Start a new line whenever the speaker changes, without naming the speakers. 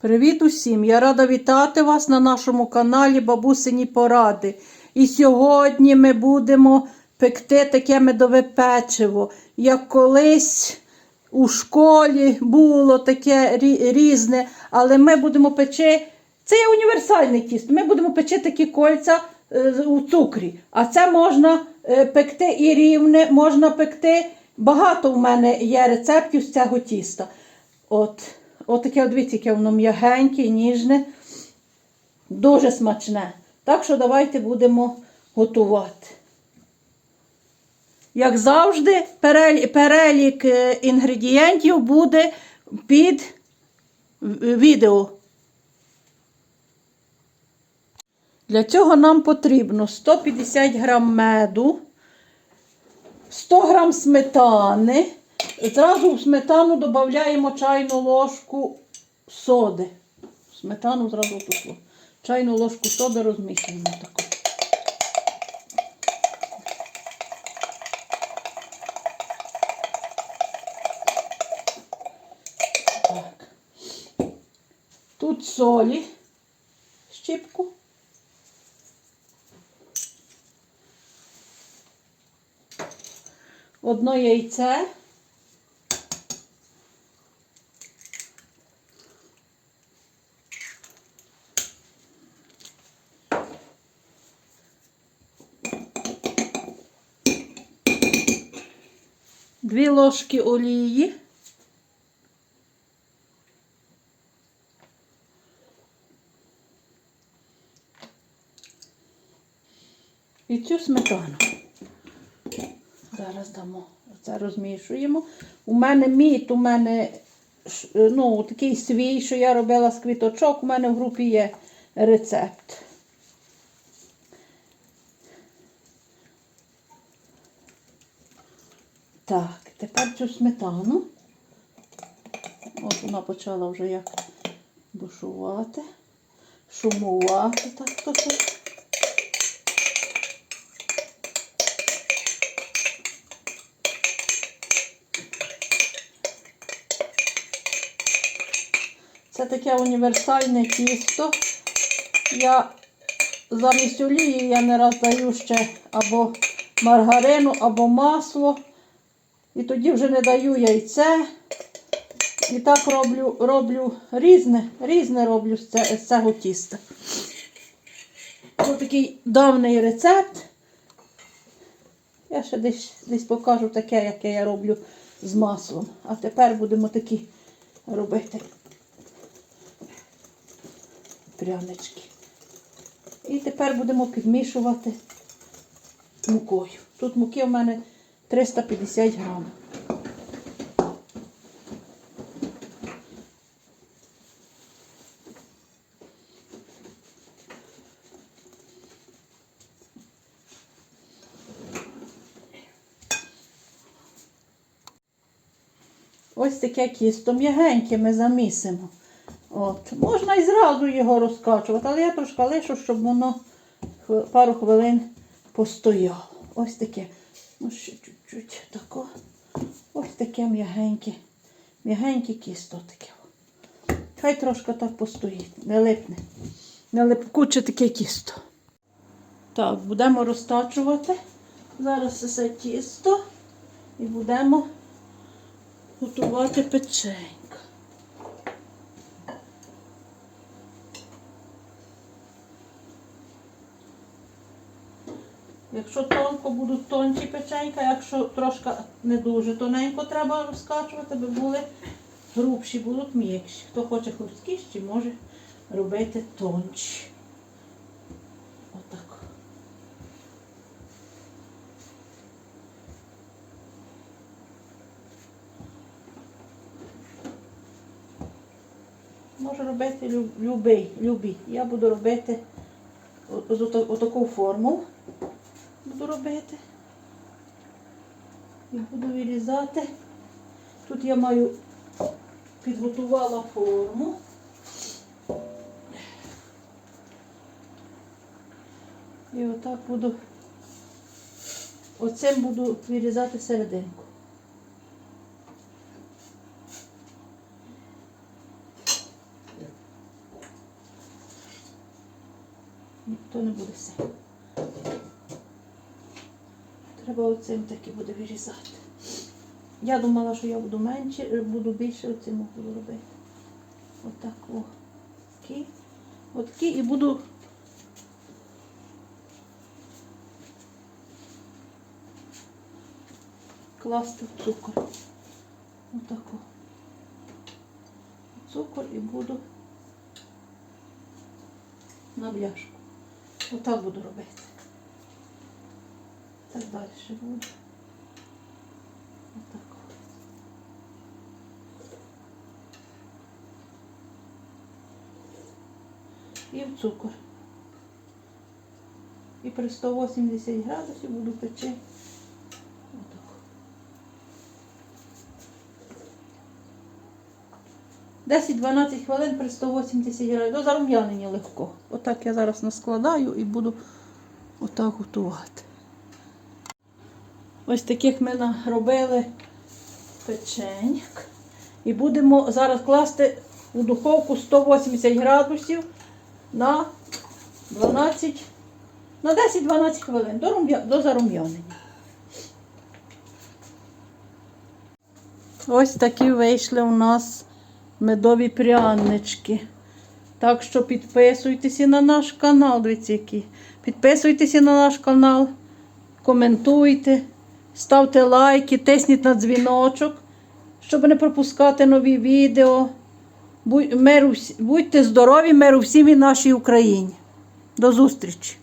Привіт усім! Я рада вітати вас на нашому каналі Бабусині Поради. І сьогодні ми будемо пекти таке медове печиво, як колись у школі було таке різне, але ми будемо печи. Це є універсальне тісто. Ми будемо печи такі кольця е, у цукрі. А це можна е, пекти і рівне, можна пекти. Багато в мене є рецептів з цього тіста. От, от таке, от дивіться, яке воно м'ягеньке, ніжне, дуже смачне. Так що давайте будемо готувати. Як завжди, перелік, е, інгредієнтів буде під відео. Для цього нам потрібно 150 грам меду, 100 грам сметани. Зразу в сметану додаємо чайну ложку соди. Сметану зразу тут. Чайну ложку соди розмішуємо таку. Так. Тут солі, щіпку. Одно яйце. Дві ложки олії. І цю сметану. Зараз дамо. Це розмішуємо. У мене мід, у мене ну, такий свій, що я робила з квіточок. У мене в групі є рецепт. Так, тепер цю сметану. От вона почала вже як бушувати, шумувати так це. Це таке універсальне тісто. Я замість олії я не раз даю ще або маргарину, або масло. І тоді вже не даю яйце. І так роблю, роблю різне, різне роблю з, цього тіста. Ось такий давній рецепт. Я ще десь, десь покажу таке, яке я роблю з маслом. А тепер будемо такі робити прянички. І тепер будемо підмішувати мукою. Тут муки в мене 350 грам. Ось таке кісто м'ягеньке ми замісимо. От. Можна і зразу його розкачувати, але я трошки лишу, щоб воно пару хвилин постояло. Ось таке. Ну, ще чуть-чуть тако. Ось таке м'ягеньке. М'ягеньке кісто таке. Хай трошки так постоїть, не липне. Не липкуче таке тісто. Так, будемо розтачувати. Зараз все тісто і будемо готувати печенька. Якщо тонко будуть тонкі печенька, якщо трошки не дуже тоненько треба розкачувати, би були грубші, будуть м'якші. Хто хоче хрусткіші, може робити тонші. Отак. Може робити лю- любий. Я буду робити отаку форму буду робити. І буду вирізати. Тут я маю підготувала форму. І отак буду, оцим буду вирізати серединку. Ніхто не буде все. Треба оцим таки буде вирізати. Я думала, що я буду менше, буду більше оцим буду робити. Отак о. Такі. Отакі і буду. Класти в цукор. Отако. Цукор і буду на бляшку. Отак буду робити. Так далі буде. Отак. І в цукор. І при 180 градусів буду печи. Отак. Десять-12 хвилин при 180 градусів. До зарум'янення легко. Отак я зараз наскладаю і буду отак готувати. Ось таких ми наробили печеньк. І будемо зараз класти у духовку 180 градусів на 12, на 10-12 хвилин до, рум'я- до зарум'янення. Ось такі вийшли у нас медові прянички. Так що підписуйтеся на наш канал, дивіться які. Підписуйтеся на наш канал, коментуйте, ставте лайки, тисніть на дзвіночок, щоб не пропускати нові відео. Будьте здорові, миру всім і нашій Україні. До зустрічі!